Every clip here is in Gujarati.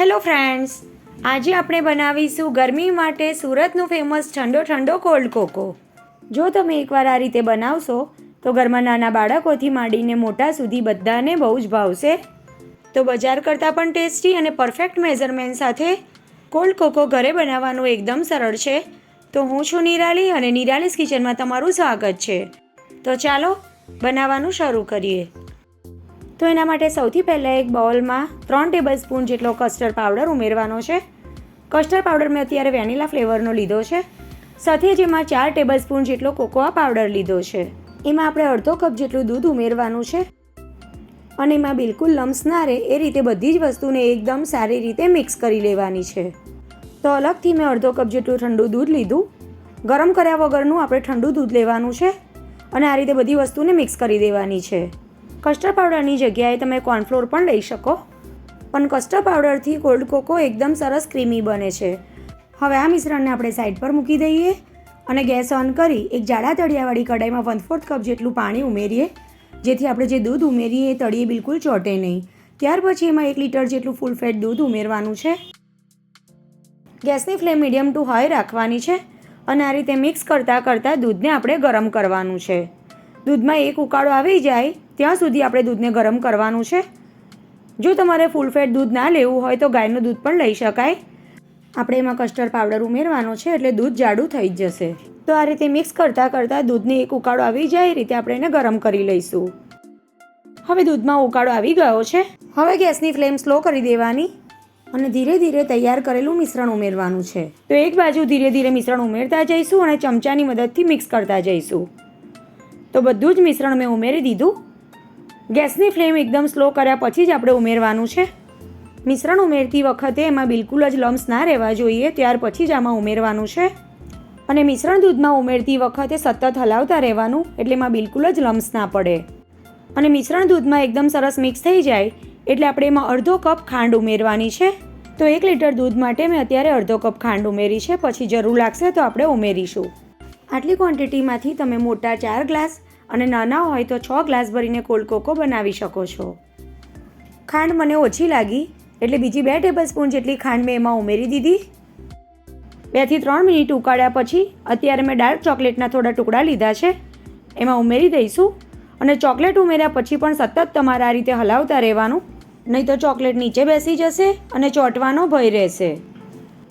હેલો ફ્રેન્ડ્સ આજે આપણે બનાવીશું ગરમી માટે સુરતનું ફેમસ ઠંડો ઠંડો કોલ્ડ કોકો જો તમે એકવાર આ રીતે બનાવશો, તો ઘરમાં નાના બાળકોથી માંડીને મોટા સુધી બધાને બહુ જ ભાવશે. તો બજાર કરતાં પણ ટેસ્ટી અને પરફેક્ટ મેઝરમેન્ટ સાથે કોલ્ડ કોકો ઘરે બનાવવાનું એકદમ સરળ છે. તો હું છું નિરાલી અને નિરાલીસ કિચનમાં તમારું સ્વાગત છે. તો ચાલો, બનાવવાનું શરૂ કરીએ. તો એના માટે સૌથી પહેલાં એક બાઉલમાં ત્રણ ટેબલ સ્પૂન જેટલો કસ્ટર્ડ પાવડર ઉમેરવાનો છે. કસ્ટર્ડ પાવડર મેં અત્યારે વેનીલા ફ્લેવરનો લીધો છે. સાથે જ એમાં ચાર ટેબલ સ્પૂન જેટલો કોકોઆ પાવડર લીધો છે. એમાં આપણે અડધો કપ જેટલું દૂધ ઉમેરવાનું છે. અને એમાં બિલકુલ લમ્સ ના રહે, એ રીતે બધી જ વસ્તુને એકદમ સારી રીતે મિક્સ કરી લેવાની છે. તો અલગથી મેં અડધો કપ જેટલું ઠંડુ દૂધ લીધું. ગરમ કર્યા વગરનું આપણે ઠંડુ દૂધ લેવાનું છે અને આ રીતે બધી વસ્તુને મિક્સ કરી દેવાની છે. કસ્ટર્ડ પાવડરની જગ્યાએ તમે કોર્નફ્લોર પણ લઈ શકો. પણ કસ્ટર્ડ પાવડરથી કોલ્ડ કોકો એકદમ સરસ ક્રીમી બને છે. હવે આ મિશ્રણને આપણે સાઈડ પર મૂકી દઈએ અને ગેસ ઓન કરી એક જાડા તળિયાવાળી કડાઈમાં વન ફોર્થ કપ જેટલું પાણી ઉમેરીએ. જેથી આપણે જે દૂધ ઉમેરીએ એ તળીએ બિલકુલ ચોટે નહીં. ત્યાર પછી એમાં એક લીટર જેટલું ફૂલ ફેટ દૂધ ઉમેરવાનું છે. ગેસની ફ્લેમ મીડિયમ ટુ હાઈ રાખવાની છે અને આ રીતે મિક્સ કરતાં કરતાં દૂધને આપણે ગરમ કરવાનું છે. દૂધમાં એક ઉકાળો આવી જાય, ત્યાં સુધી આપણે દૂધને ગરમ કરવાનું છે. જો તમારે ફૂલ ફેટ દૂધ ના લેવું હોય તો ગાયનું દૂધ પણ લઈ શકાય. આપણે એમાં કસ્ટર્ડ પાવડર ઉમેરવાનો છે એટલે દૂધ જાડું થઈ જશે. તો આ રીતે મિક્સ કરતાં કરતાં દૂધને એક ઉકાળો આવી જાય, એ રીતે આપણે એને ગરમ કરી લઈશું. હવે દૂધમાં ઉકાળો આવી ગયો છે. હવે ગેસની ફ્લેમ સ્લો કરી દેવાની અને ધીરે ધીરે તૈયાર કરેલું મિશ્રણ ઉમેરવાનું છે. તો એક બાજુ ધીરે ધીરે મિશ્રણ ઉમેરતા જઈશું અને ચમચાની મદદથી મિક્સ કરતા જઈશું. તો બધું જ મિશ્રણ મેં ઉમેરી દીધું. ગેસની ફ્લેમ એકદમ સ્લો કર્યા પછી જ આપણે ઉમેરવાનું છે. મિશ્રણ ઉમેરતી વખતે એમાં બિલકુલ જ લમ્સ ના રહેવા જોઈએ, ત્યાર પછી જ આમાં ઉમેરવાનું છે. અને મિશ્રણ દૂધમાં ઉમેરતી વખતે સતત હલાવતા રહેવાનું, એટલે એમાં બિલકુલ જ લમ્સ ના પડે. અને મિશ્રણ દૂધમાં એકદમ સરસ મિક્સ થઈ જાય, એટલે આપણે એમાં અડધો કપ ખાંડ ઉમેરવાની છે. તો એક લીટર દૂધ માટે મેં અત્યારે અડધો કપ ખાંડ ઉમેરી છે, પછી જરૂર લાગશે તો આપણે ઉમેરીશું. આટલી ક્વોન્ટિટીમાંથી તમે મોટા ચાર ગ્લાસ અને નાના હોય તો છ ગ્લાસ ભરીને કોલ્ડ કોકો બનાવી શકો છો. ખાંડ મને ઓછી લાગી, એટલે બીજી બે ટેબલ સ્પૂન જેટલી ખાંડ મેં એમાં ઉમેરી દીધી. બેથી ત્રણ મિનિટ ઉકાળ્યા પછી અત્યારે મેં ડાર્ક ચોકલેટના થોડા ટુકડા લીધા છે, એમાં ઉમેરી દઈશું. અને ચોકલેટ ઉમેર્યા પછી પણ સતત તમારે આ રીતે હલાવતા રહેવાનું, નહીં તો ચોકલેટ નીચે બેસી જશે અને ચોંટવાનો ભય રહેશે.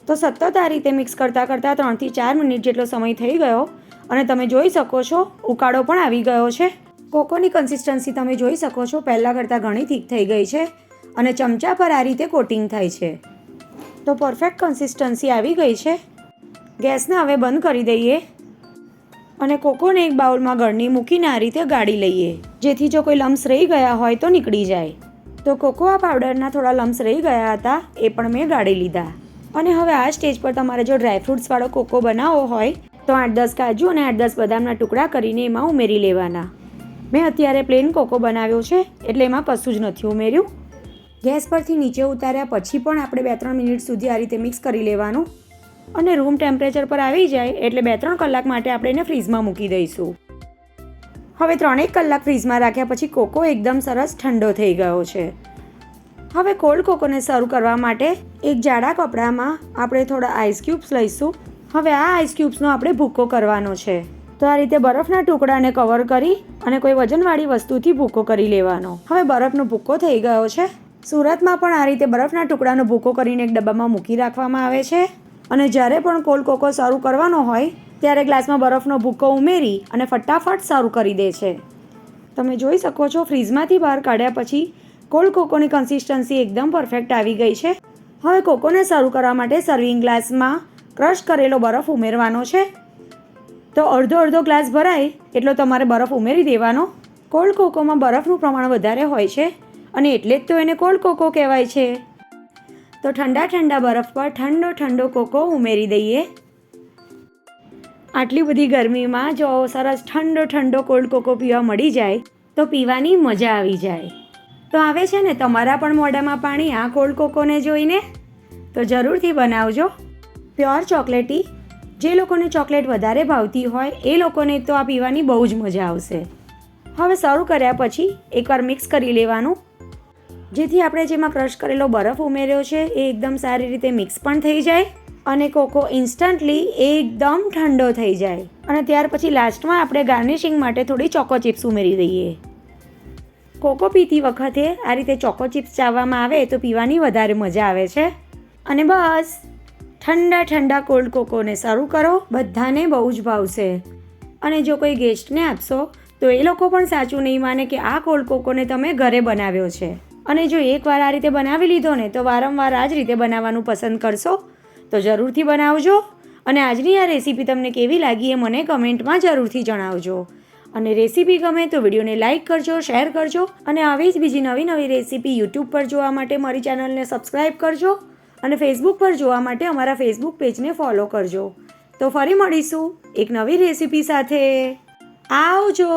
તો સતત આ રીતે મિક્સ કરતાં કરતાં ત્રણથી ચાર મિનિટ જેટલો સમય થઈ ગયો અને તમે જોઈ શકો છો, ઉકાળો પણ આવી ગયો છે. કોકોની કન્સિસ્ટન્સી તમે જોઈ શકો છો, પહેલાં કરતાં ઘણી થીક થઈ ગઈ છે અને ચમચા પર આ રીતે કોટિંગ થાય છે. તો પરફેક્ટ કન્સિસ્ટન્સી આવી ગઈ છે. ગેસને હવે બંધ કરી દઈએ અને કોકોને એક બાઉલમાં ગળણી મૂકીને આ રીતે ગાળી લઈએ. જેથી જો કોઈ લમ્સ રહી ગયા હોય તો નીકળી જાય. તો કોકોઆ પાવડરના થોડા લમ્સ રહી ગયા હતા, એ પણ મેં ગાળી લીધા. અને હવે આ સ્ટેજ પર તમારે જો ડ્રાયફ્રૂટ્સવાળો કોકો બનાવવો હોય તો આઠ દસ કાજુ અને આઠ દસ બદામના ટુકડા કરીને એમાં ઉમેરી લેવાના. મેં અત્યારે પ્લેન કોકો બનાવ્યો છે, એટલે એમાં કશું જ નથી ઉમેર્યું. ગેસ પરથી નીચે ઉતાર્યા પછી પણ આપણે બે ત્રણ મિનિટ સુધી આ રીતે મિક્સ કરી લેવાનું. અને રૂમ ટેમ્પરેચર પર આવી જાય, એટલે બે ત્રણ કલાક માટે આપણે એને ફ્રીઝમાં મૂકી દઈશું. હવે ત્રણેક કલાક ફ્રીઝમાં રાખ્યા પછી કોકો એકદમ સરસ ઠંડો થઈ ગયો છે. હવે કોલ્ડ કોકોને સર્વ કરવા માટે એક જાડા કપડામાં આપણે થોડા આઈસ ક્યુબ્સ લઈશું. હવે આ આઈસ ક્યુબ્સનો આપણે ભૂકો કરવાનો છે. તો આ રીતે બરફના ટુકડાને કવર કરી અને કોઈ વજનવાળી વસ્તુથી ભૂકો કરી લેવાનો. હવે બરફનો ભૂકો થઈ ગયો છે. સુરતમાં પણ આ રીતે બરફના ટુકડાનો ભૂકો કરીને એક ડબ્બામાં મૂકી રાખવામાં આવે છે. અને જ્યારે પણ કોલ કોકો સારું કરવાનો હોય, ત્યારે ગ્લાસમાં બરફનો ભૂકો ઉમેરી અને ફટાફટ સારું કરી દે છે. તમે જોઈ શકો છો, ફ્રીઝમાંથી બહાર કાઢ્યા પછી કોલ્ડ કોકોની કન્સિસ્ટન્સી એકદમ પરફેક્ટ આવી ગઈ છે. હવે કોકોને સર્વ કરવા માટે સર્વિંગ ગ્લાસમાં ક્રશ કરેલો બરફ ઉમેરવાનો છે. તો અડધો અડધો ગ્લાસ ભરાય એટલો તમારે બરફ ઉમેરી દેવાનો. કોલ્ડ કોકોમાં બરફનું પ્રમાણ વધારે હોય છે અને એટલે જ તો એને કોલ્ડ કોકો કહેવાય છે. તો ઠંડા ઠંડા બરફ પર ઠંડો ઠંડો કોકો ઉમેરી દઈએ. આટલી બધી ગરમીમાં જો સરસ ઠંડો ઠંડો કોલ્ડ કોકો પીવા મળી જાય, તો પીવાની મજા આવી જાય. તો આવે છે ને તમારા પણ મોઢામાં પાણી આ કોલ્ડ કોકોને જોઈને? તો જરૂરથી બનાવજો. Pure chocolatey. જે લોકોને ચોકલેટ વધારે ભાવતી હોય, એ લોકોને તો આ પીવાની બહુ જ મજા આવશે. હવે શરૂ કર્યા પછી એકવાર મિક્સ કરી લેવાનું. જેથી આપણે જેમાં ક્રશ કરેલો બરફ ઉમેર્યો છે, એ એકદમ સારી રીતે મિક્સ પણ થઈ જાય અને કોકો ઇન્સ્ટન્ટલી એકદમ ઠંડો થઈ જાય. અને ત્યાર પછી લાસ્ટમાં આપણે ગાર્નિશિંગ માટે થોડી ચોકો ચિપ્સ ઉમેરી દઈએ. કોકો પીતી વખતે આ રીતે ચોકો ચિપ્સ ચાવવામાં આવે તો પીવાની વધારે મજા આવે છે. અને બસ. ઠંડા ઠંડા કોલ્ડ કોકોને સર્વ કરો, બધાને બહુ જ ભાવશે. અને જો કોઈ ગેસ્ટને આપશો, તો એ લોકો પણ સાચું નહીં માને કે આ કોલ્ડ કોકોને તમે ઘરે બનાવ્યો છે. અને જો એકવાર આ રીતે બનાવી લીધો ને, તો વારંવાર આ જ રીતે બનાવવાનું પસંદ કરશો? તો જરૂરથી બનાવજો. અને આજની આ રેસીપી તમને કેવી લાગી એ મને કમેન્ટમાં જરૂરથી જણાવજો. અને રેસીપી ગમે તો વિડીયોને લાઇક કરજો શેર કરજો. અને આવી જ બીજી નવી નવી રેસીપી યુટ્યુબ પર જોવા માટે મારી ચેનલને સબસ્ક્રાઈબ કરજો. અને ફેસબુક પર જોવા માટે અમારા ફેસબુક પેજને ફોલો કરજો. તો ફરી મળીશું એક નવી રેસીપી સાથે. આવજો!